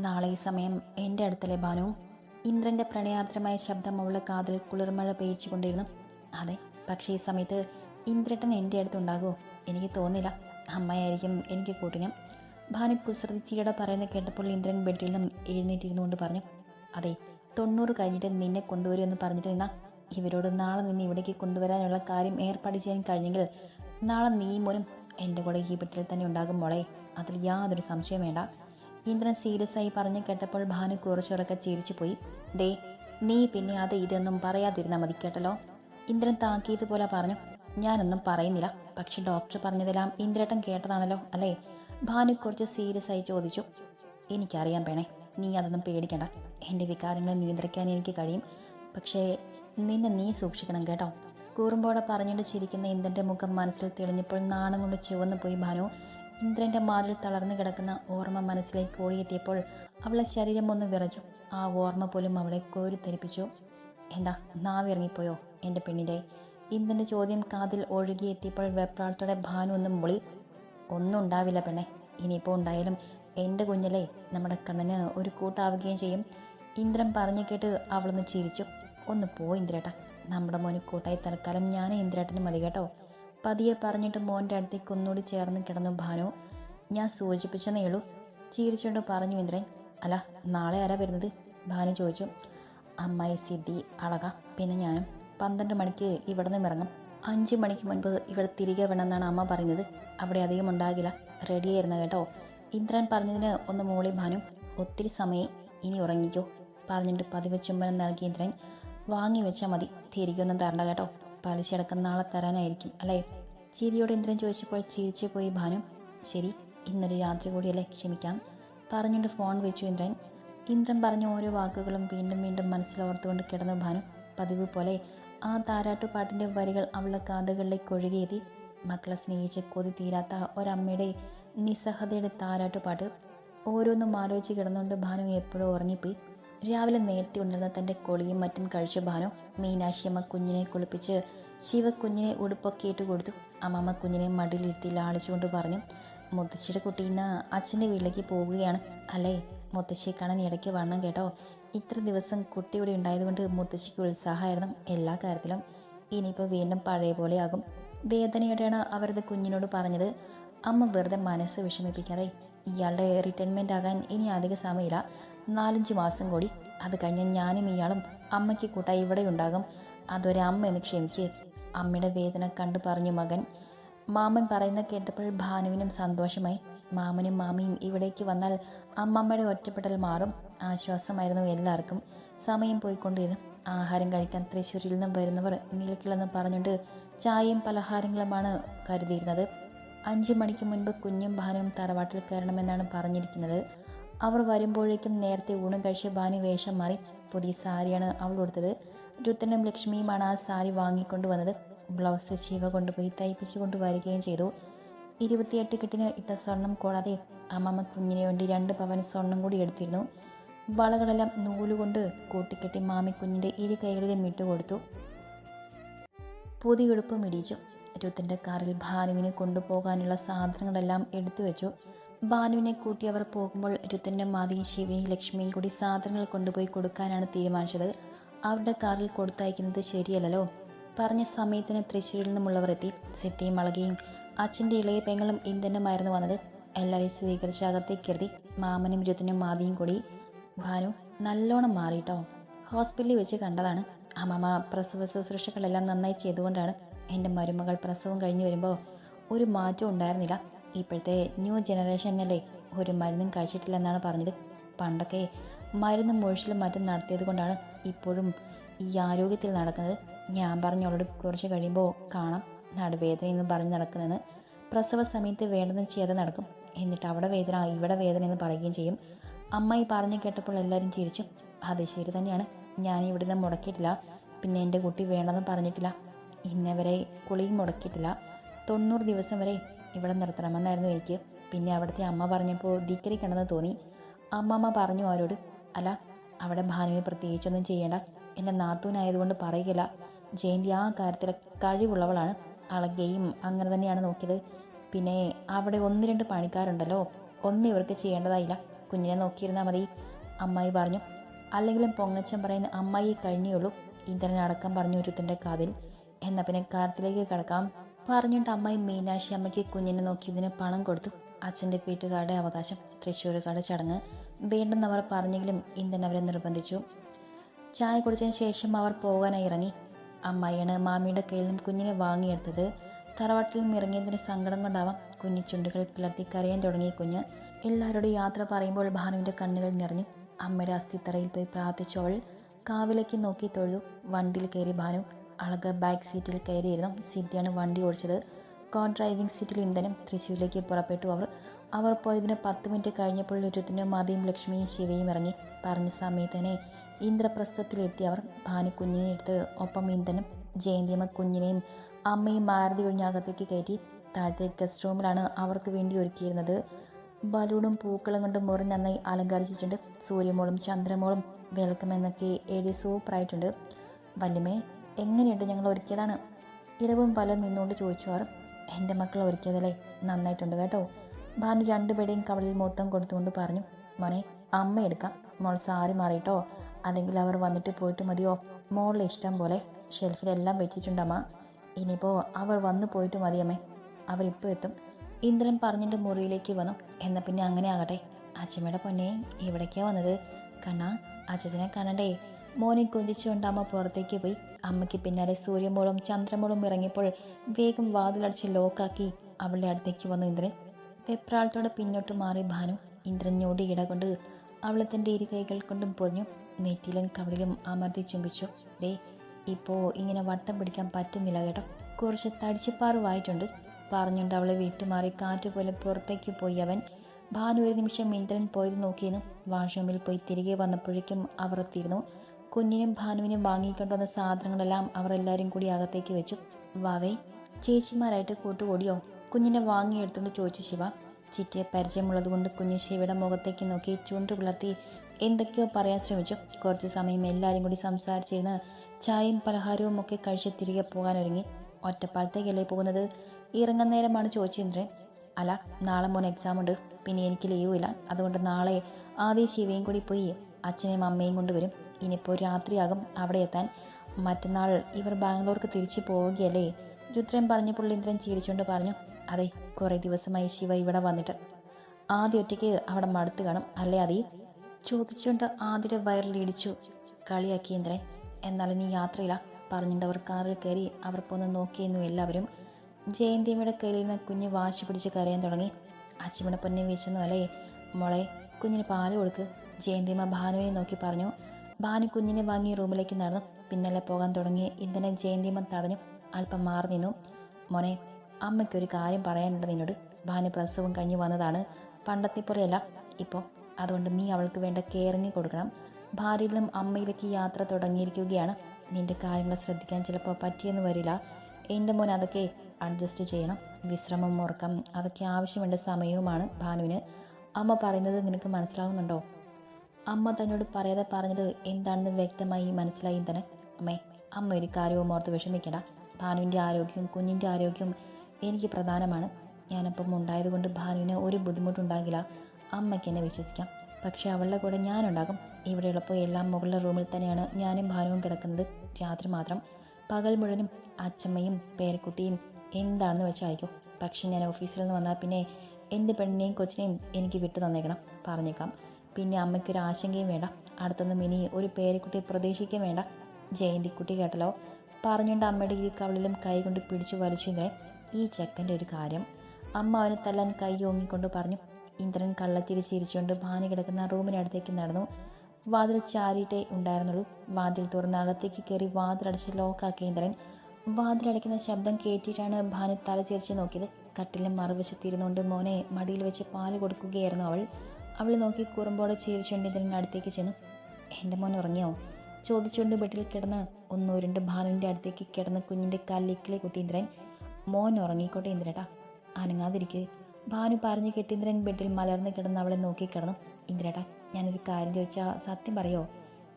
നാളെ ഈ സമയം എന്റെ അടുത്തല്ലേ ഭാനു ഇന്ദ്രന്റെ പ്രണയാർദ്രമായ ശബ്ദം അവളുടെ കാതിൽ കുളിർമഴ പെയ്ച്ചുകൊണ്ടിരുന്നു അതെ പക്ഷേ ഈ സമയത്ത് ഇന്ദ്രട്ടൻ എന്റെ അടുത്തുണ്ടാകുമോ എനിക്ക് തോന്നില്ല. അമ്മയായിരിക്കും എനിക്ക് കൂട്ടിനും. ഭാനു കുസൃതി ചീട പറയുന്നത് കേട്ടപ്പോൾ ഇന്ദ്രൻ ബെഡിൽ നിന്നും എഴുന്നേറ്റിരുന്നുകൊണ്ട് പറഞ്ഞു അതെ തൊണ്ണൂറ് കഴിഞ്ഞിട്ട് നിന്നെ കൊണ്ടുവരുമെന്ന് പറഞ്ഞിട്ട് നിന്നാ. ഇവരോട് നാളെ നിന്നെ ഇവിടേക്ക് കൊണ്ടുവരാനുള്ള കാര്യം ഏർപ്പാട് ചെയ്യാൻ കഴിഞ്ഞെങ്കിൽ നാളെ നീ മോനും എന്റെ കൂടെ ഈ വീട്ടിൽ തന്നെ ഉണ്ടാകും മോളെ. അതിൽ യാതൊരു സംശയം വേണ്ട. ഇന്ദ്രൻ സീരിയസ് ആയി പറഞ്ഞു കേട്ടപ്പോൾ ഭാനു കുറച്ചുറക്കെ ചിരിച്ചു പോയി ദേ നീ പിന്നെ അത് ഇതൊന്നും പറയാതിരുന്നാൽ മതി കേട്ടല്ലോ. ഇന്ദ്രൻ താക്കീത് പോലെ പറഞ്ഞു ഞാനൊന്നും പറയുന്നില്ല. പക്ഷെ ഡോക്ടർ പറഞ്ഞതെല്ലാം ഇന്ദ്രേട്ടൻ കേട്ടതാണല്ലോ അല്ലേ? ഭാനു കുറച്ച് സീരിയസ് ആയി ചോദിച്ചു എനിക്കറിയാം പേണേ നീ അതൊന്നും പേടിക്കണ്ട. എന്റെ വികാരങ്ങളെ നിയന്ത്രിക്കാൻ എനിക്ക് കഴിയും. പക്ഷേ നിന്നെ നീ സൂക്ഷിക്കണം കേട്ടോ. കൂറുമ്പോടെ പറഞ്ഞിട്ട് ചിരിക്കുന്ന ഇന്ദ്രന്റെ മുഖം മനസ്സിൽ തെളിഞ്ഞപ്പോൾ നാണം കൊണ്ട് ചുവന്നു പോയി ഭാനു. ഇന്ദ്രന്റെ മാറിൽ തളർന്നു കിടക്കുന്ന ഓർമ്മ മനസ്സിലേക്ക് ഓടിയെത്തിയപ്പോൾ അവളെ ശരീരം ഒന്ന് വിറച്ചു. ആ ഓർമ്മ പോലും അവളെ കോരിത്തെരിപ്പിച്ചു എന്താ നാവിറങ്ങിപ്പോയോ എന്റെ പെണ്ണിന്റെ ഇന്ദ്രന്റെ ചോദ്യം കാതിൽ ഒഴുകിയെത്തിയപ്പോൾ വെപ്രാളത്തോടെ ഭാനു ഒന്ന് മുളി. ഒന്നും ഉണ്ടാവില്ല പെണ്ണെ ഇനിയിപ്പോൾ ഉണ്ടായാലും എന്റെ കുഞ്ഞലേ നമ്മുടെ കണ്ണന് ഒരു കൂട്ടാവുകയും ചെയ്യും. ഇന്ദ്രൻ പറഞ്ഞു കേട്ട് അവളൊന്ന് ചിരിച്ചു. ഒന്ന് പോ ഇന്ദ്രേട്ട നമ്മുടെ മോന് കൂട്ടായി തൽക്കാലം ഞാൻ ഇന്ദ്രേട്ടന് മതി കേട്ടോ. പതിയെ പറഞ്ഞിട്ട് മോന്റെ അടുത്തേക്ക് ഒന്നുകൂടി ചേർന്ന് കിടന്നു ഭാനു. ഞാൻ സൂചിപ്പിച്ചെന്നേ ഉള്ളൂ. ചിരിച്ചുകൊണ്ട് പറഞ്ഞു ഇന്ദ്രൻ അല്ല നാളെ ആരാ വരുന്നത്? ഭാനു ചോദിച്ചു. അമ്മായി സിദ്ധി അളക പിന്നെ ഞാൻ പന്ത്രണ്ട് മണിക്ക് ഇവിടെ നിന്ന് ഇറങ്ങും. അഞ്ച് മണിക്ക് മുൻപ് ഇവിടെ തിരികെ വേണമെന്നാണ് അമ്മ പറയുന്നത്. അവിടെ അധികം ഉണ്ടാകില്ല. റെഡിയായിരുന്നു കേട്ടോ. ഇന്ദ്രൻ പറഞ്ഞതിന് ഒന്ന് മോളി ഭാനു ഒത്തിരി സമയം ഇനി ഉറങ്ങിക്കോ. പറഞ്ഞിട്ട് പതിവ് ചുംബനം നൽകി ഇന്ദ്രൻ. വാങ്ങി വെച്ചാൽ മതി. തിരികെ ഒന്നും തരണ്ട കേട്ടോ. പലിശ അടക്കം നാളെ തരാനായിരിക്കും അല്ലേ? ചിരിയോട് ഇന്ദ്രൻ ചോദിച്ചപ്പോൾ ചിരിച്ചു പോയി ഭാനു. ശരി ഇന്നൊരു രാത്രി കൂടിയല്ലേ ക്ഷമിക്കാം. പറഞ്ഞുകൊണ്ട് ഫോൺ വെച്ചു ഇന്ദ്രൻ. ഇന്ദ്രൻ പറഞ്ഞ ഓരോ വാക്കുകളും വീണ്ടും വീണ്ടും മനസ്സിലോർത്തുകൊണ്ട് കിടന്നു ഭാനു. പതിവ് പോലെ ആ താരാട്ടുപാട്ടിന്റെ വരികൾ അവളുടെ കാതുകളിലേക്ക് ഒഴുകിയെത്തി മക്കളെ സ്നേഹിച്ച് കൊതി തീരാത്ത ഒരമ്മയുടെ നിസ്സഹതയുടെ താരാട്ടുപാട്ട്. ഓരോന്നും ആലോചിച്ച് കിടന്നുകൊണ്ട് ഭാനു എപ്പോഴും ഉറങ്ങിപ്പോയി. രാവിലെ നേരത്തെ ഉണർന്ന തന്റെ കൊളിയും മറ്റും കഴിച്ച ഭാനു മീനാക്ഷിയമ്മ കുഞ്ഞിനെ കുളിപ്പിച്ച് ശിവക്കുഞ്ഞിനെ ഉടുപ്പൊക്കെ ഇട്ട് കൊടുത്തു. അമ്മമ്മ കുഞ്ഞിനെ മടിയിലിരുത്തി ലാളിച്ചുകൊണ്ട് പറഞ്ഞു മുത്തശ്ശിയുടെ കുട്ടി ഇന്ന് അച്ഛന്റെ വീട്ടിലേക്ക് പോവുകയാണ് അല്ലേ? മുത്തശ്ശിയെ കാണാൻ ഇടയ്ക്ക് വണ്ണം കേട്ടോ. ഇത്ര ദിവസം കുട്ടി ഇവിടെ ഉണ്ടായതുകൊണ്ട് മുത്തശ്ശിക്ക് ഉത്സാഹമായിരുന്നു എല്ലാ കാര്യത്തിലും. ഇനിയിപ്പോൾ വീണ്ടും പഴയ പോലെയാകും വേദനയോടെയാണ് അവരത് കുഞ്ഞിനോട് പറഞ്ഞത്. അമ്മ വെറുതെ മനസ്സ് വിഷമിപ്പിക്കാതെ ഇയാളുടെ റിട്ടയർമെന്റ് ആകാൻ ഇനി അധിക സമയമില്ല. നാലഞ്ച് മാസം കൂടി അത് കഴിഞ്ഞ് ഞാനും ഇയാളും അമ്മയ്ക്ക് കൂട്ടായി ഇവിടെ ഉണ്ടാകും. അതൊരു അമ്മ എന്ന് ക്ഷമിക്ക്. അമ്മയുടെ വേദന കണ്ടു പറഞ്ഞു മകൻ. മാമൻ പറയുന്ന കേട്ടപ്പോൾ ഭാനുവിനും സന്തോഷമായി. മാമനും മാമിയും ഇവിടേക്ക് വന്നാൽ അമ്മമ്മയുടെ ഒറ്റപ്പെടൽ മാറും. ആശ്വാസമായിരുന്നു എല്ലാവർക്കും. സമയം പോയിക്കൊണ്ടിരുന്നു. ആഹാരം കഴിക്കാൻ തൃശ്ശൂരിൽ നിന്നും വരുന്നവർ നിലക്കില്ലെന്ന് പറഞ്ഞുകൊണ്ട് ചായയും പലഹാരങ്ങളുമാണ് കരുതിയിരുന്നത്. അഞ്ചു മണിക്ക് മുൻപ് കുഞ്ഞും ഭാനുവും തറവാട്ടിൽ കയറണമെന്നാണ് പറഞ്ഞിരിക്കുന്നത്. അവർ വരുമ്പോഴേക്കും നേരത്തെ ഊണും കഴിച്ച് ഭാനു വേഷം മാറി പുതിയ സാരിയാണ് അവൾ കൊടുത്തത് രുത്തനും ലക്ഷ്മിയുമാണ് ആ സാരി വാങ്ങിക്കൊണ്ട് വന്നത്. ബ്ലൗസ് ശിവ കൊണ്ടുപോയി തയ്പ്പിച്ചു കൊണ്ടുവരികയും ചെയ്തു. ഇരുപത്തിയെട്ട് കെട്ടിന് ഇട്ട സ്വർണം കൂടാതെ അമ്മമ്മ കുഞ്ഞിന് വേണ്ടി രണ്ട് പവൻ സ്വർണം കൂടി എടുത്തിരുന്നു. വളകളെല്ലാം നൂലുകൊണ്ട് കൂട്ടിക്കെട്ടി മാമി കുഞ്ഞിന്റെ ഇരു കൈകളിലും ഇട്ടുകൊടുത്തു. പുതിയ ഉടുപ്പും ഇടിച്ചു രുത്തിന്റെ കാറിൽ ഭാനുവിനെ കൊണ്ടുപോകാനുള്ള സാധനങ്ങളെല്ലാം എടുത്തു വെച്ചു ഭാനുവിനെ കൂട്ടി അവർ പോകുമ്പോൾ രുദ്രനും മാതിയും ശിവയും ലക്ഷ്മിയും കൂടി സാധനങ്ങൾ കൊണ്ടുപോയി കൊടുക്കാനാണ് തീരുമാനിച്ചത്. അവരുടെ കാറിൽ കൊടുത്തയക്കുന്നത് ശരിയല്ലല്ലോ. പറഞ്ഞ സമയത്തിന് തൃശ്ശൂരിൽ നിന്നുമുള്ളവർ എത്തി. സിത്തിയും അളകയും അച്ഛന്റെ ഇളയ പെങ്ങളും ഇന്ധനമായിരുന്നു വന്നത്. എല്ലാവരെയും സ്വീകരിച്ച അകത്തേക്ക് കരുതി മാമനും രുദ്രനും മാതിയും കൂടി. ഭാനു നല്ലോണം മാറിയിട്ടോ ഹോസ്പിറ്റലിൽ വെച്ച് കണ്ടതാണ്. അമ്മമ്മ പ്രസവ ശുശ്രൂഷകളെല്ലാം നന്നായി ചെയ്തുകൊണ്ടാണ് എന്റെ മരുമകൾ പ്രസവം കഴിഞ്ഞു വരുമ്പോൾ ഒരു മാറ്റവും ഉണ്ടായിരുന്നില്ല. ഇപ്പോഴത്തെ ന്യൂ ജനറേഷനല്ലേ ഒരു മരുന്നും കഴിച്ചിട്ടില്ലെന്നാണ് പറഞ്ഞത്. പണ്ടൊക്കെ മരുന്നും മുഴിച്ചിലും മറ്റും നടത്തിയത് കൊണ്ടാണ് ഇപ്പോഴും ഈ ആരോഗ്യത്തിൽ നടക്കുന്നത്. ഞാൻ പറഞ്ഞു അവളോട് കുറച്ച് കഴിയുമ്പോൾ കാണാം നടുവേദന എന്ന് പറഞ്ഞ് നടക്കുന്നതെന്ന് പ്രസവ സമയത്ത് വേണ്ടതെന്ന് ചെയ്യാതെ നടക്കും. എന്നിട്ട് അവിടെ വേദന ഇവിടെ വേദന എന്ന് പറയുകയും ചെയ്യും. അമ്മായി പറഞ്ഞു കേട്ടപ്പോൾ എല്ലാവരും ചിരിച്ചു. അത് ശരി തന്നെയാണ്. ഞാൻ ഇവിടുന്ന് മുടക്കിയിട്ടില്ല. പിന്നെ എന്റെ കുട്ടി വേണ്ടതെന്ന് പറഞ്ഞിട്ടില്ല. ഇന്നേ വരെ കുളിയും മുടക്കിയിട്ടില്ല. തൊണ്ണൂറ് ദിവസം വരെ ഇവിടെ നിർത്തണമെന്നായിരുന്നു എനിക്ക്. പിന്നെ അവിടുത്തെ അമ്മ പറഞ്ഞപ്പോൾ ധിക്കരിക്കണമെന്ന് തോന്നി. അമ്മമ്മ പറഞ്ഞു അവരോട് അല്ല അവിടെ ഭാനുവിന് പ്രത്യേകിച്ചൊന്നും ചെയ്യേണ്ട. എന്റെ നാത്തൂനായതുകൊണ്ട് പറയുകയില്ല ജയന്തി ആ കാര്യത്തിൽ കഴിവുള്ളവളാണ്. ഗെയിം അങ്ങനെ തന്നെയാണ് നോക്കിയത്. പിന്നെ അവിടെ ഒന്ന് രണ്ട് പണിക്കാരുണ്ടല്ലോ. ഒന്നും ഇവർക്ക് ചെയ്യേണ്ടതായില്ല. കുഞ്ഞിനെ നോക്കിയിരുന്നാൽ മതി. അമ്മായി പറഞ്ഞു. അല്ലെങ്കിലും പൊങ്ങച്ചൻ പറയാൻ അമ്മായി കഴിഞ്ഞുള്ളൂ ഇന്ദ്രൻ അടക്കം പറഞ്ഞു ഒരുത്തിന്റെ കാതിൽ. എന്നാൽ പിന്നെ കാര്യത്തിലേക്ക് കിടക്കാം. പറഞ്ഞിട്ട് അമ്മായി മീനാക്ഷി അമ്മയ്ക്ക് കുഞ്ഞിനെ നോക്കി ഇതിന് പണം കൊടുത്തു. അച്ഛന്റെ വീട്ടുകാരുടെ അവകാശം തൃശ്ശൂരുകാരുടെ ചടങ്ങ്. വീണ്ടും അവർ പറഞ്ഞെങ്കിലും ഇന്ദൻ അവരെ നിർബന്ധിച്ചു. ചായ കുടിച്ചതിന് ശേഷം അവർ പോകാനായി ഇറങ്ങി. അമ്മായിയാണ് മാമിയുടെ കയ്യിൽ നിന്നും കുഞ്ഞിനെ വാങ്ങിയെടുത്തത്. തറവാട്ടിൽ നിന്നും ഇറങ്ങിയതിന് സങ്കടം കൊണ്ടാവാം കുഞ്ഞു ചുണ്ടുകൾ പിളർത്തി കരയാൻ തുടങ്ങി കുഞ്ഞ്. എല്ലാവരോടും യാത്ര പറയുമ്പോൾ ഭാനുവിന്റെ കണ്ണുകൾ നിറഞ്ഞു. അമ്മയുടെ അസ്ഥിത്തറയിൽ പോയി പ്രാർത്ഥിച്ചവൾ കാവിലേക്ക് നോക്കി തൊഴുതു. വണ്ടിയിൽ കയറി ഭാനു അളക ബാക്ക് സീറ്റിൽ കയറിയിരുന്നു. സിദ്ധിയാണ് വണ്ടി ഓടിച്ചത്. കോ ഡ്രൈവിംഗ് സീറ്റിൽ ഇന്ധനം തൃശ്ശൂരിലേക്ക് പുറപ്പെട്ടു. അവർ അവർ പോയതിന് പത്ത് മിനിറ്റ് കഴിഞ്ഞപ്പോൾ ഒരുത്തിന് മതിയും ലക്ഷ്മിയും ശിവയും ഇറങ്ങി. പറഞ്ഞ സമയത്ത് തന്നെ ഇന്ദ്രപ്രസ്ഥത്തിലെത്തി അവർ ഭാനു കുഞ്ഞിനെ എടുത്ത്. ഒപ്പം ഇന്ധനം ജയന്തിയമ്മ കുഞ്ഞിനെയും അമ്മയും മാരുതി ഒഴിഞ്ഞകത്തേക്ക് കയറ്റി താഴത്തെ ഗസ്റ്റ് റൂമിലാണ് അവർക്ക് വേണ്ടി ഒരുക്കിയിരുന്നത്. ബലൂണും പൂക്കളും കൊണ്ട് മുറി നന്നായി അലങ്കരിച്ചിട്ടുണ്ട്. സൂര്യമോളും ചന്ദ്രമോളും വെൽക്കം എന്നൊക്കെ എഴുതി സൂപ്പറായിട്ടുണ്ട് വല്യമേ എങ്ങനെയുണ്ട് ഞങ്ങൾ ഒരുക്കിയതാണ്? ഇടവും പലം നിന്നുകൊണ്ട് ചോദിച്ചു അവർ എന്റെ മക്കൾ ഒരുക്കിയതല്ലേ? നന്നായിട്ടുണ്ട് കേട്ടോ. ഭാനു രണ്ടുപേരെയും കവളിൽ മൊത്തം കൊടുത്തുകൊണ്ട് പറഞ്ഞു മോനെ അമ്മ എടുക്കാം. മോൾ സാരി മാറിയിട്ടോ? അല്ലെങ്കിൽ അവർ വന്നിട്ട് പോയിട്ട് മതിയോ? മോളുടെ ഇഷ്ടം പോലെ ഷെൽഫിലെല്ലാം വെച്ചിട്ടുണ്ടമ്മ ഇനിയിപ്പോൾ അവർ വന്നു പോയിട്ട് മതിയമ്മേ അവരിപ്പോൾ എത്തും. ഇന്ദ്രൻ പറഞ്ഞിട്ട് മുറിയിലേക്ക് വന്നു. എന്നാൽ പിന്നെ അങ്ങനെ ആകട്ടെ. അച്ഛമ്മയുടെ പൊന്നെ ഇവിടേക്കാണ് വന്നത്. കണ്ണാ അച്ഛനെ കാണണ്ടേ? മോനെ കുഞ്ചിച്ചുകൊണ്ട് അമ്മ പുറത്തേക്ക് പോയി. അമ്മയ്ക്ക് പിന്നാലെ സൂര്യമോളും ചന്ദ്രമോളും ഇറങ്ങിയപ്പോൾ വേഗം വാതിലടച്ച് ലോക്കാക്കി അവളുടെ അടുത്തേക്ക് വന്നു ഇന്ദ്രൻ. വെപ്രാളത്തോടെ പിന്നോട്ട് മാറി ഭാനു. ഇന്ദ്രൻ ഞോടി ഇടകൊണ്ട് അവളെ തന്റെ ഇരു കൈകൾ കൊണ്ടും പൊതിഞ്ഞു. നെറ്റിയിലും കവിളിലും അമർത്തി ചുംബിച്ചു. ദേ ഇപ്പോൾ ഇങ്ങനെ വട്ടം പിടിക്കാൻ പറ്റുന്നില്ല കേട്ടോ. കുറച്ച് തടിച്ചിപ്പാറുവായിട്ടുണ്ട് പറഞ്ഞുകൊണ്ട് അവളെ വിട്ടുമാറി കാറ്റുപോലെ പുറത്തേക്ക് പോയി അവൻ. ഭാനു ഒരു നിമിഷം ഇന്ദ്രൻ പോയത് നോക്കിയിരുന്നു വാഷ്റൂമിൽ പോയി തിരികെ വന്നപ്പോഴേക്കും അവർ എത്തിയിരുന്നു. കുഞ്ഞിനും ഭാനുവിനും വാങ്ങിക്കൊണ്ടുവന്ന സാധനങ്ങളെല്ലാം അവർ എല്ലാവരും കൂടി അകത്തേക്ക് വെച്ചു. വാവേ ചേച്ചിമാരായിട്ട് കൂട്ടുകൂടിയോ? കുഞ്ഞിനെ വാങ്ങിയെടുത്തുകൊണ്ട് ചോദിച്ചു ശിവ. ചിറ്റിയെ പരിചയമുള്ളതുകൊണ്ട് കുഞ്ഞു ശിവയുടെ മുഖത്തേക്ക് നോക്കി ചൂണ്ടു പിളർത്തി എന്തൊക്കെയോ പറയാൻ ശ്രമിച്ചു. കുറച്ച് സമയം എല്ലാവരും കൂടി സംസാരിച്ചിരുന്ന് ചായയും പലഹാരവും ഒക്കെ കഴിച്ച് തിരികെ പോകാൻ ഒരുങ്ങി ഒറ്റപ്പാലത്തേക്കല്ലേ പോകുന്നത്? ഇറങ്ങുന്ന നേരമാണ് ചോദിച്ചിന്ദ്രൻ. അല്ല നാളെ മോൻ എക്സാം ഉണ്ട്. പിന്നെ എനിക്ക് ലീവില്ല അതുകൊണ്ട് നാളെ ആദ്യം ശിവയും കൂടി പോയി അച്ഛനെയും അമ്മയും കൊണ്ടുവരും. ഇനിയിപ്പോൾ രാത്രിയാകും. അവിടെ എത്താൻ മറ്റന്നാൾ ഇവർ ബാംഗ്ലൂർക്ക് തിരിച്ചു പോവുകയല്ലേ? രുദ്രൻ പറഞ്ഞപ്പോൾ ഇന്ദ്രൻ ചിരിച്ചുകൊണ്ട് പറഞ്ഞു അതെ കുറേ ദിവസമായി ശിവ ഇവിടെ വന്നിട്ട്. ആദ്യ ഒറ്റയ്ക്ക് അവിടെ മടുത്ത് കാണും അല്ലേ അതി ചോദിച്ചുകൊണ്ട് ആദ്യയുടെ വയറിലിടിച്ചു കളിയാക്കി ഇന്ദ്രൻ. എന്നാൽ ഇനി യാത്രയില്ല പറഞ്ഞിട്ട് അവർ കാറിൽ കയറി അവർക്കൊന്ന് പോന്ന് നോക്കിയിരുന്നു എല്ലാവരും. ജയന്തിയമ്മയുടെ കയ്യിൽ നിന്ന് കുഞ്ഞ് വാശി പിടിച്ച് കരയാൻ തുടങ്ങി. അച്ഛമ്മയുടെ പൊന്നെ വീശുന്നു അല്ലേ? മോളെ കുഞ്ഞിന് പാൽ കൊടുക്ക്. ജയന്തിയമ്മ ഭാനുവിനെ നോക്കി പറഞ്ഞു. ഭാനു കുഞ്ഞിനെ വാങ്ങി റൂമിലേക്ക് നടന്നു. പിന്നലെ പോകാൻ തുടങ്ങി ഇന്ധനെ ജയന്തിമ തടഞ്ഞു. അല്പം മാറി നിന്നു. മോനെ അമ്മയ്ക്കൊരു കാര്യം പറയാനുണ്ട് നിന്നോട്. ഭാനു പ്രസവം കഴിഞ്ഞ് വന്നതാണ്. പണ്ടത്തെ പോലെയല്ല ഇപ്പോൾ അതുകൊണ്ട് നീ അവൾക്ക് വേണ്ട കെയറിങ് കൊടുക്കണം. ഭാര്യയിൽ നിന്നും അമ്മയിലേക്ക് യാത്ര തുടങ്ങിയിരിക്കുകയാണ്. നിന്റെ കാര്യങ്ങൾ ശ്രദ്ധിക്കാൻ ചിലപ്പോൾ പറ്റിയെന്ന് വരില്ല. എന്റെ മോൻ അതൊക്കെ അഡ്ജസ്റ്റ് ചെയ്യണം. വിശ്രമം ഉറക്കം അതൊക്കെ ആവശ്യമുള്ള സമയവുമാണ് ഭാനുവിന്. അമ്മ പറയുന്നത് നിനക്ക് മനസ്സിലാവുന്നുണ്ടോ? അമ്മ തന്നോട് പറയാതെ പറഞ്ഞത് എന്താണെന്ന് വ്യക്തമായി മനസ്സിലായി തന്നെ. അമ്മേ അമ്മ ഒരു കാര്യവും ഓർത്ത് വിഷമിക്കണ്ട. ഭാനുവിന്റെ ആരോഗ്യവും കുഞ്ഞിന്റെ ആരോഗ്യവും എനിക്ക് പ്രധാനമാണ്. ഞാനപ്പം ഉണ്ടായതുകൊണ്ട് ഭാനുവിന് ഒരു ബുദ്ധിമുട്ടുണ്ടാകില്ല. അമ്മയ്ക്ക് എന്നെ വിശ്വസിക്കാം. പക്ഷേ അവളുടെ കൂടെ ഞാനുണ്ടാകും. ഇവിടെ ഉള്ളപ്പോൾ എല്ലാം മുകളിലെ റൂമിൽ തന്നെയാണ് ഞാനും ഭാനുവും കിടക്കുന്നത്. രാത്രി മാത്രം. പകൽ മുഴുവനും അച്ചമ്മയും പേരക്കുട്ടിയും എന്താണെന്ന് വെച്ചായിരിക്കും പക്ഷേ ഞാൻ ഓഫീസിൽ നിന്ന് വന്നാൽ പിന്നെ എന്റെ പെണ്ണിനെയും കൊച്ചിനെയും എനിക്ക് വിട്ടു തന്നേക്കണം. പറഞ്ഞേക്കാം. പിന്നെ അമ്മയ്ക്കൊരു ആശങ്കയും വേണ്ട. അടുത്തൊന്നും ഇനി ഒരു പേരക്കുട്ടി പ്രതീക്ഷിക്കുകയും വേണ്ട. ജയന്തിക്കുട്ടി കേട്ടല്ലോ. പറഞ്ഞുകൊണ്ട് അമ്മയുടെ ഈ കവളിലും കൈ കൊണ്ട് പിടിച്ചു വലിച്ചിങ്ങനെ ഈ ചെക്കന്റെ ഒരു കാര്യം. അമ്മ അവനെ തല്ലാൻ കൈ ഓങ്ങിക്കൊണ്ട് പറഞ്ഞു. ഇന്ദ്രൻ കള്ളത്തിരി ചിരിച്ചുകൊണ്ട് ഭാനി കിടക്കുന്ന റൂമിനടുത്തേക്ക് നടന്നു. വാതിൽ ചാരിയിട്ടേ ഉണ്ടായിരുന്നുള്ളൂ. വാതിൽ തുറന്ന് അകത്തേക്ക് കയറി വാതിലടച്ച് ലോക്കാക്കിയ ഇന്ദ്രൻ വാതിലടയ്ക്കുന്ന ശബ്ദം കേട്ടിട്ടാണ് ഭാനു തല ചിരിച്ച് നോക്കിയത്. കട്ടിലും മറുവശത്തിരുന്നുകൊണ്ട് മോനെ മടിയിൽ വെച്ച് പാൽ കൊടുക്കുകയായിരുന്നു അവൾ. അവൾ നോക്കി കുറുമ്പോടെ ചിരിച്ചുകൊണ്ട് ഇന്ദ്രൻ അടുത്തേക്ക് ചെന്നു. എന്റെ മോൻ ഉറങ്ങിയോ? ചോദിച്ചുകൊണ്ട് ബെട്ടിൽ കിടന്ന് ഒന്നൂരുണ്ട് ഭാനുവിന്റെ അടുത്തേക്ക് കിടന്ന് കുഞ്ഞിന്റെ കല്ലിക്കിളി കുട്ടി ഇന്ദ്രൻ. മോൻ ഉറങ്ങിക്കോട്ടെ ഇന്ദ്രേട്ടാ അനങ്ങാതിരിക്കുക ഭാനു പറഞ്ഞു കെട്ടിന്ദ്രൻ ബെഡിൽ മലർന്ന് കിടന്ന് അവളെ നോക്കി കിടന്നു. ഇന്ദ്രേട്ടാ ഞാനൊരു കാര്യം ചോദിച്ചാൽ സത്യം പറയോ?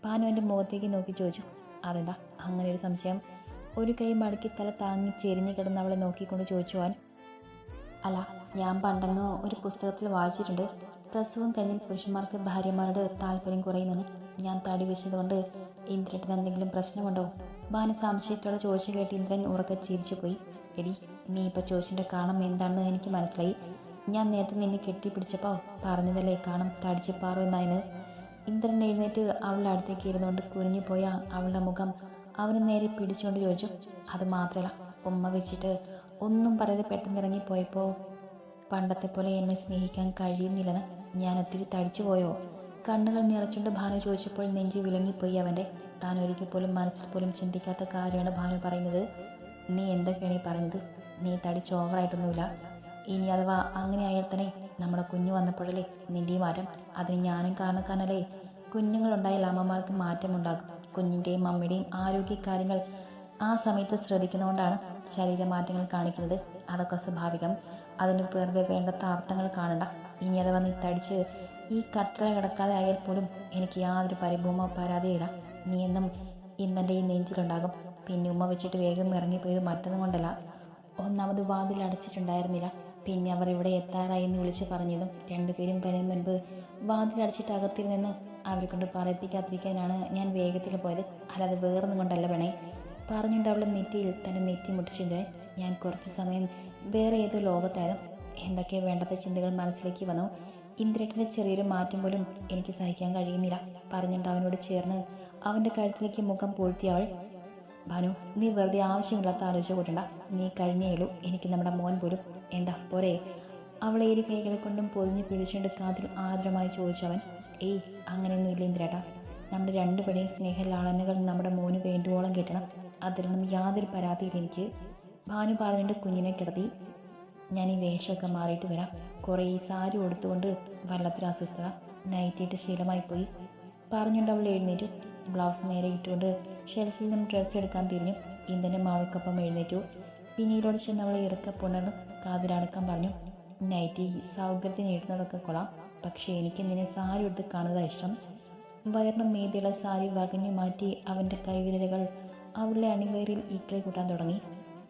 ഭാനു എന്റെ മുഖത്തേക്ക് നോക്കി ചോദിച്ചു. അതെന്താ? അങ്ങനെ ഒരു സംശയം? ഒരു കൈ മടക്കി തല താങ്ങി ചെരിഞ്ഞ് കിടന്ന് അവളെ നോക്കിക്കൊണ്ട് ചോദിച്ചു പോവാൻ അല്ല ഞാൻ പണ്ടങ്ങോ ഒരു പുസ്തകത്തിൽ വായിച്ചിട്ടുണ്ട്. പ്രസവം കഴിഞ്ഞാൽ പുരുഷന്മാർക്ക് ഭാര്യമാരുടെ താല്പര്യം കുറയുന്നതിന് ഞാൻ തടി വെച്ചതുകൊണ്ട് ഇന്ദ്രേട്ടന് എന്തെങ്കിലും പ്രശ്നമുണ്ടോ? ഭാനു സംശയത്തോടെ ചോദിച്ചു കേട്ട് ഇന്ദ്രൻ ഉറക്കെ ചിരിച്ചു പോയി. എടി നീ ഇപ്പോൾ ചോദിച്ചിന്റെ കാണം എന്താണെന്ന് എനിക്ക് മനസ്സിലായി. ഞാൻ നേരത്തെ നിന്നെ കെട്ടിപ്പിടിച്ചപ്പോൾ പറഞ്ഞതല്ലേ കാണം തടിച്ച് എന്നായത് ഇന്ദ്രൻ എഴുന്നേറ്റ് അവളുടെ അടുത്തേക്ക് ഇരുന്നുകൊണ്ട് കുനിഞ്ഞു പോയ അവളുടെ മുഖം അവന് നേരെ പിടിച്ചുകൊണ്ട് ചോദിച്ചു. അത് മാത്രമല്ല ഉമ്മ വെച്ചിട്ട് ഒന്നും പറയാതെ പെട്ടെന്ന് ഇറങ്ങിപ്പോയപ്പോൾ പണ്ടത്തെ പോലെ എന്നെ സ്നേഹിക്കാൻ കഴിയുന്നില്ലെന്ന് ഞാൻ ഒത്തിരി തടിച്ചു പോയോ കണ്ണുകൾ നിറച്ചുകൊണ്ട് ഭാനു ചോദിച്ചപ്പോൾ നെഞ്ചി വിളങ്ങിപ്പോയി അവന്റെ. താൻ ഒരിക്കൽ പോലും മനസ്സിൽ പോലും ചിന്തിക്കാത്ത കാര്യമാണ് ഭാനു പറയുന്നത്. നീ എന്തൊക്കെയാണ് ഈ പറയുന്നത്? നീ തടിച്ച് ഓവറായിട്ടൊന്നുമില്ല. ഇനി അഥവാ അങ്ങനെ ആയാൽ തന്നെ നമ്മുടെ കുഞ്ഞു വന്നപ്പോഴല്ലേ നിന്റെ ഈ മാറ്റം? അതിന് ഞാനും കാരണക്കാരനല്ലേ? കുഞ്ഞുങ്ങളുണ്ടായാൽ അമ്മമാർക്ക് മാറ്റമുണ്ടാകും. കുഞ്ഞിന്റെയും അമ്മയുടെയും ആരോഗ്യകാര്യങ്ങൾ ആ സമയത്ത് ശ്രദ്ധിക്കുന്നതുകൊണ്ടാണ് ശരീരമാറ്റങ്ങൾ കാണിക്കുന്നത്. അതൊക്കെ സ്വാഭാവികം. അതിന് വെറുതെ വേണ്ടത്ത അർത്ഥങ്ങൾ കാണണ്ട. ഇനി അഥവാ നീ തടിച്ച് ഈ കത്ര കിടക്കാതെ ആയാൽ പോലും എനിക്ക് യാതൊരു പരിഭവമോ പരാതിയില്ല നീ എന്നും ഇന്നെന്റെ ഈ നെഞ്ചിലുണ്ടാകും. പിന്നെ ഉമ്മ വെച്ചിട്ട് വേഗം ഇറങ്ങിപ്പോയത് മറ്റൊന്നും കൊണ്ടല്ല. ഒന്നാമത് വാതിൽ അടച്ചിട്ടുണ്ടായിരുന്നില്ല. പിന്നെ അവർ ഇവിടെ എത്താറായി എന്ന് വിളിച്ച് പറഞ്ഞതും രണ്ടുപേരും പേരും മുൻപ് വാതിൽ അടച്ചിട്ട് അകത്തിൽ നിന്ന് അവരെ കൊണ്ട് പറയിപ്പിക്കാതിരിക്കാനാണ് ഞാൻ വേഗത്തിൽ പോയത്. അല്ലാതെ വേറൊന്നും കൊണ്ടല്ല വേണേ പറഞ്ഞുകൊണ്ട് നെറ്റിയിൽ തന്റെ നെറ്റി മുട്ടിച്ചിട്ട് ഞാൻ കുറച്ച് സമയം വേറെ ഏതോ ലോകത്തായിരുന്നു. എന്തൊക്കെ വേണ്ടാത്ത ചിന്തകൾ മനസ്സിലേക്ക് വന്നു? ഇന്ദ്രേട്ടന്റെ ചെറിയൊരു മാറ്റം പോലും എനിക്ക് സഹിക്കാൻ കഴിയുന്നില്ല. പറഞ്ഞുകൊണ്ട് അവനോട് ചേർന്ന് അവന്റെ കഴുത്തിലേക്ക് മുഖം പൂഴ്ത്തിയവൾ ഭാനു നീ വെറുതെ ആവശ്യമില്ലാത്ത ആലോചിച്ച് കൂട്ടണ്ട നീ കഴിഞ്ഞേയുള്ളൂ എനിക്ക് നമ്മുടെ മോൻ പോലും എന്താ പോരെ അവളെ ഇരു കൈകളെ കൊണ്ടും പൊതിഞ്ഞ് പിടിച്ചുകൊണ്ട് കാതിൽ ആദരമായി ചോദിച്ചവൻ ഏയ് അങ്ങനെയൊന്നും ഇല്ല ഇന്ദ്രേട്ടാ. നമ്മുടെ രണ്ടുപേരെയും സ്നേഹലാളനകൾ നമ്മുടെ മോന് വേണ്ടുവോളം കിട്ടണം. അതിൽ നിന്നും യാതൊരു പരാതിയില്ല എനിക്ക് ഭാനു പറഞ്ഞിട്ട് കുഞ്ഞിനെ കിടത്തി ഞാൻ ഈ വേഷമൊക്കെ മാറിയിട്ട് വരാം. കുറേ ഈ സാരി കൊടുത്തുകൊണ്ട് വല്ലാത്തൊരു അസ്വസ്ഥത. നൈറ്റിയിട്ട് ശീലമായി പോയി പറഞ്ഞുകൊണ്ട് അവൾ എഴുന്നേറ്റു. ബ്ലൗസ് നേരെ ഇട്ടുകൊണ്ട് ഷെൽഫിൽ നിന്നും ഡ്രസ്സ് എടുക്കാൻ തിരിഞ്ഞു. ഇന്ദന്റെ മാവൾക്കൊപ്പം എഴുന്നേറ്റു. പിന്നീടോട് ചെന്ന് അവളെ ഇറക്ക പുണർന്നു കാതിലടക്കാൻ പറഞ്ഞു. നൈറ്റി സൗകര്യത്തിന് ഇടുന്നതൊക്കെ കൊള്ളാം. പക്ഷേ എനിക്ക് നിന്നെ സാരി എടുത്ത് കാണുക ഇഷ്ടം? വയറിനും മീതിയുള്ള സാരി വകഞ്ഞു മാറ്റി അവന്റെ കൈവിരലുകൾ അവളുടെ അണിവയറിൽ ഈക്കളെ കൂട്ടാൻ തുടങ്ങി.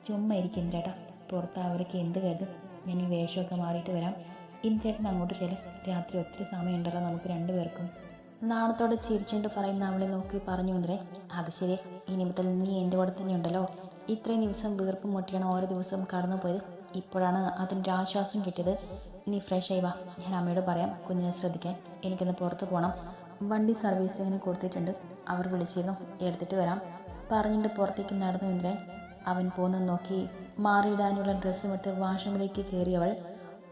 ചുമ്മാ ഇന്ദ്രേട്ടാ. പുറത്ത് അവർക്ക് എന്ത് കരുതും? ഞാൻ ഈ വേഷമൊക്കെ മാറിയിട്ട് വരാം. ഇനി ചേട്ടൻ അങ്ങോട്ട് ചെല്ലും രാത്രി ഒത്തിരി സമയം ഉണ്ടല്ലോ നമുക്ക് രണ്ടുപേർക്കും. നാണത്തോടെ ചിരിച്ചുകൊണ്ട് പറയുന്ന അവളെ നോക്കി പറഞ്ഞു വന്നേ അത് ശരി. ഇനി മുതൽ നീ എന്റെ കൂടെ തന്നെ ഉണ്ടല്ലോ. ഇത്രയും ദിവസം വീർപ്പ് മുട്ടിയാണ് ഓരോ ദിവസവും കടന്നു പോയത്. ഇപ്പോഴാണ് അതിന്റെ ആശ്വാസം കിട്ടിയത്. നീ ഫ്രഷ് ആയി വാ. ഞാൻ അമ്മയോട് പറയാം കുഞ്ഞിനെ ശ്രദ്ധിക്കാൻ. എനിക്കൊന്ന് പുറത്ത് പോകണം വണ്ടി സർവീസിങ്ങിന് കൊടുത്തിട്ടുണ്ട്. അവർ വിളിച്ചിരുന്നു. എടുത്തിട്ട് വരാം. പറഞ്ഞിട്ട് പുറത്തേക്ക് നടന്നു ഇന്ദ്രൻ അവൻ പോന്നു നോക്കി. മാറിയിടാനുള്ള ഡ്രസ്സുമിട്ട് എടുത്ത് വാഷ്റൂമിലേക്ക് കയറിയവൾ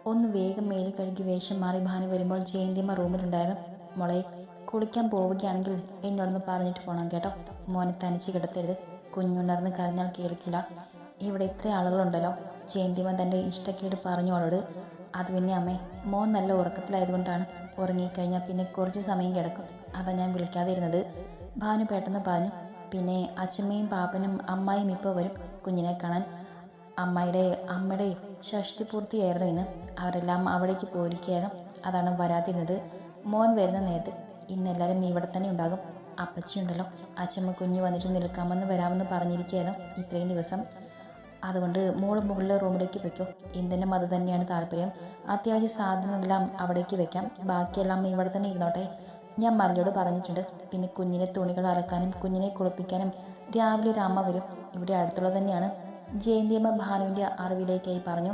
ഒന്ന് വേഗം മേലിൽ കഴുകി വേഷം മാറി ഭാനു വരുമ്പോൾ ജയന്തിമ്മ റൂമിലുണ്ടായിരുന്നു. മോളെ കുളിക്കാൻ പോവുകയാണെങ്കിൽ എന്നോടൊന്ന് പറഞ്ഞിട്ട് പോകണം കേട്ടോ. മോനെ തനിച്ച് കിടത്തരുത്. കുഞ്ഞുണർന്ന് കരഞ്ഞാൽ കേൾക്കില്ല. ഇവിടെ ഇത്ര ആളുകളുണ്ടല്ലോ. ജയന്തിമ്മ തന്റെ ഇഷ്ടക്കേട് പറഞ്ഞു അവളോട്. അത് പിന്നെ അമ്മേ മോൻ നല്ല ഉറക്കത്തിലായതുകൊണ്ടാണ്. ഉറങ്ങിക്കഴിഞ്ഞാൽ പിന്നെ കുറച്ച് സമയം കിടക്കും. അതാ ഞാൻ വിളിക്കാതിരുന്നത്. ഭാനു പെട്ടെന്ന് പറഞ്ഞു. പിന്നെ അച്ഛമ്മയും പാപ്പനും അമ്മായും ഇപ്പോൾ വരും കുഞ്ഞിനെ കാണാൻ. അമ്മയുടെ അമ്മയുടെ ഷഷ്ടി പൂർത്തിയായിരുന്നു ഇന്ന്. അവരെല്ലാം അവിടേക്ക് പോയിരിക്കുകയായിരുന്നു അതാണ് വരാതിരുന്നത്. മോൻ വരുന്ന നേരത്ത് ഇന്ന് എല്ലാവരും ഇവിടെ തന്നെ ഉണ്ടാകും. അപ്പച്ചിയുണ്ടല്ലോ. അച്ഛമ്മ കുഞ്ഞ് വന്നിട്ട് നിൽക്കാമെന്ന് വരാമെന്ന് പറഞ്ഞിരിക്കുകയായിരുന്നു ഇത്രയും ദിവസം. അതുകൊണ്ട് മോൾ മുകളിലെ റൂമിലേക്ക് വെക്കോ. എന്തിനും അത് തന്നെയാണ് താല്പര്യം. അത്യാവശ്യ സാധനങ്ങളെല്ലാം അവിടേക്ക് വെക്കാം. ബാക്കിയെല്ലാം ഇവിടെ തന്നെ ഇരുന്നോട്ടെ. ഞാൻ മറിയോട് പറഞ്ഞിട്ടുണ്ട്. പിന്നെ കുഞ്ഞിനെ തുണികൾ അലക്കാനും കുഞ്ഞിനെ കുളിപ്പിക്കാനും രാവിലെ ഒരു അമ്മ വരും. ഇവിടെ അടുത്തുള്ള തന്നെയാണ്. ജയന്തിയമ്മ ഭാനുവിന്റെ അറിവിലേക്കായി പറഞ്ഞു.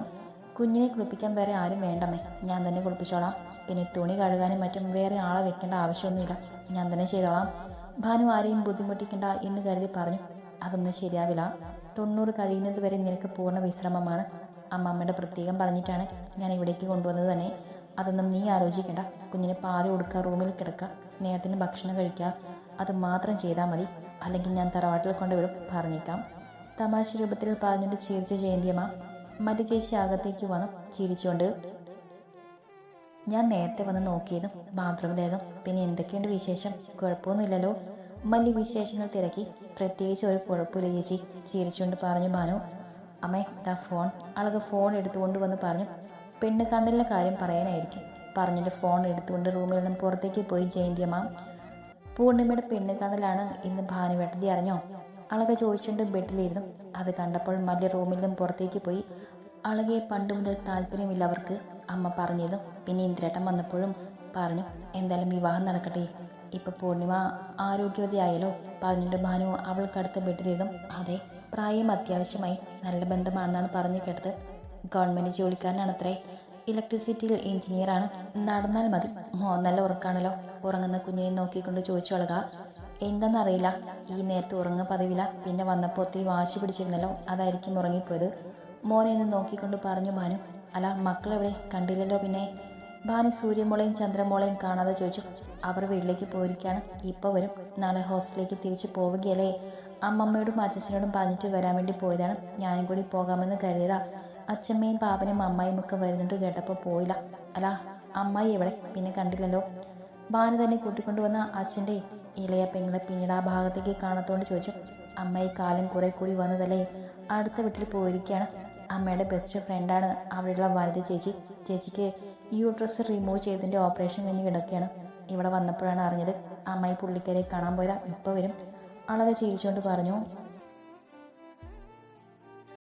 കുഞ്ഞിനെ കുളിപ്പിക്കാൻ വേറെ ആരും വേണ്ടമേ ഞാൻ തന്നെ കുളിപ്പിച്ചോളാം. പിന്നെ തുണി കഴുകാനും മറ്റും വേറെ ആളെ വെക്കേണ്ട ആവശ്യമൊന്നുമില്ല. ഞാൻ തന്നെ ചെയ്തോളാം. ഭാനു ആരെയും ബുദ്ധിമുട്ടിക്കണ്ട എന്ന് കരുതി പറഞ്ഞു. അതൊന്നും ശരിയാവില്ല. തൊണ്ണൂറ് കഴിയുന്നത് വരെ നിനക്ക് പൂർണ വിശ്രമമാണ്. അമ്മമ്മയുടെ പ്രത്യേകം പറഞ്ഞിട്ടാണ് ഞാൻ ഇവിടേക്ക് കൊണ്ടുവന്നത് തന്നെ. അതൊന്നും നീ ആലോചിക്കണ്ട. കുഞ്ഞിനെ പാൽ കൊടുക്കുക റൂമിൽ കിടക്കുക നേരത്തിന് ഭക്ഷണം കഴിക്കുക അത് മാത്രം ചെയ്താൽ മതി. അല്ലെങ്കിൽ ഞാൻ തറവാട്ടിൽ കൊണ്ടുവിടും പറഞ്ഞേക്കാം തമാശ രൂപത്തിൽ പറഞ്ഞിട്ട് ചിരിച്ച ജയന്തിയമ്മ മറ്റു ചേച്ചി അകത്തേക്ക് വന്നു ചിരിച്ചുകൊണ്ട് ഞാൻ നേരത്തെ വന്ന് നോക്കിയതും ബാത്റൂമിലായിരുന്നു. പിന്നെ എന്തൊക്കെയുണ്ട് വിശേഷം? കുഴപ്പമൊന്നുമില്ലല്ലോ. മല്ലി വിശേഷങ്ങൾ തിരക്കി. പ്രത്യേകിച്ച് ഒരു കുഴപ്പമില്ല ചേച്ചി. ചിരിച്ചുകൊണ്ട് പറഞ്ഞു ബാനു അമ്മേ ദാ ഫോൺ. അളക് ഫോൺ എടുത്തുകൊണ്ട് വന്ന് പറഞ്ഞു പെണ്ണ് കണ്ടലിന്റെ കാര്യം പറയാനായിരിക്കും. പറഞ്ഞിട്ട് ഫോൺ എടുത്തുകൊണ്ട് റൂമിൽ നിന്നും പുറത്തേക്ക് പോയി ജയന്തിയമ്മ പൂർണിമയുടെ പെണ്ണ് കണ്ടലാണ് ഇന്ന് ഭാനുവേട്ടതി അറിഞ്ഞോ? അളക ചോദിച്ചുകൊണ്ട് ബെഡിലിരുന്നു അത് കണ്ടപ്പോൾ മല്ലി റൂമിൽ നിന്നും പുറത്തേക്ക് പോയി. അളകയെ പണ്ട് മുതൽ താല്പര്യമില്ല അവർക്ക് അമ്മ പറഞ്ഞിരുന്നു. പിന്നെ ഇന്ദ്രേട്ടൻ വന്നപ്പോഴും പറഞ്ഞു എന്തായാലും വിവാഹം നടക്കട്ടെ. ഇപ്പൊ പൂർണിമ ആരോഗ്യവതിയായാലോ പറഞ്ഞിട്ട് ഭാനു അവൾക്കടുത്ത ബെഡിലിരുന്നു അതെ പ്രായം അത്യാവശ്യമായി. നല്ല ബന്ധമാണെന്നാണ് പറഞ്ഞു കേട്ടത്. ഗവൺമെന്റ് ജോലിക്കാരനാണത്രേ. ഇലക്ട്രിസിറ്റിയിൽ എഞ്ചിനീയറാണ് നടന്നാൽ മതി. മോ നല്ല ഉറക്കാണല്ലോ. ഉറങ്ങുന്ന കുഞ്ഞിനെ നോക്കിക്കൊണ്ട് ചോദിച്ചു അളക. എന്താണെന്നറിയില്ല ഈ നേരത്തെ ഉറങ്ങ പതിവില്ല. പിന്നെ വന്നപ്പോൾ ഒത്തിരി വാശി പിടിച്ചിരുന്നല്ലോ. അതായിരിക്കും ഉറങ്ങിപ്പോയത്. മോനെ എന്ന് നോക്കിക്കൊണ്ട് പറഞ്ഞു ഭാനു അല്ല മക്കളെവിടെ? കണ്ടില്ലല്ലോ പിന്നെ. ഭാനു സൂര്യമോളെയും ചന്ദ്രമോളെയും കാണാതെ ചോദിച്ചു അവർ വീട്ടിലേക്ക് പോയിരിക്കുകയാണ് ഇപ്പോൾ വരും. നാളെ ഹോസ്റ്റലിലേക്ക് തിരിച്ചു പോവുകയല്ലേ? അമ്മമ്മയോടും അച്ഛനോടും പറഞ്ഞിട്ട് വരാൻ വേണ്ടി പോയതാണ്. ഞാനും കൂടി പോകാമെന്ന് കരുതിയതാ. അച്ഛമ്മയും പാപ്പനും അമ്മായും ഒക്കെ വരുന്നുണ്ട് കേട്ടപ്പോൾ പോയില്ല. അല്ല അമ്മായി എവിടെ? പിന്നെ കണ്ടില്ലല്ലോ. ഭാനു തന്നെ കൂട്ടിക്കൊണ്ടുവന്ന അച്ഛന്റെ ഇളയ പെങ്ങളെ പിന്നീട് ആ ഭാഗത്തേക്ക് കാണത്തോണ്ട് ചോദിച്ചു അമ്മായി കാലം കുറെ കൂടി വന്നതല്ലേ? അടുത്ത വീട്ടിൽ പോയിരിക്കുകയാണ് അമ്മയുടെ ബെസ്റ്റ് ഫ്രണ്ടാണ് അവിടെയുള്ള വനിത ചേച്ചി. ചേച്ചിക്ക് യൂട്രസ് റിമൂവ് ചെയ്തതിന്റെ ഓപ്പറേഷൻ കഴിഞ്ഞ് കിടക്കുകയാണ്. ഇവിടെ വന്നപ്പോഴാണ് അറിഞ്ഞത് അമ്മായി പുള്ളിക്കാരെ കാണാൻ പോയതാ. ഇപ്പോൾ വരും. അളക ചിരിച്ചുകൊണ്ട് പറഞ്ഞു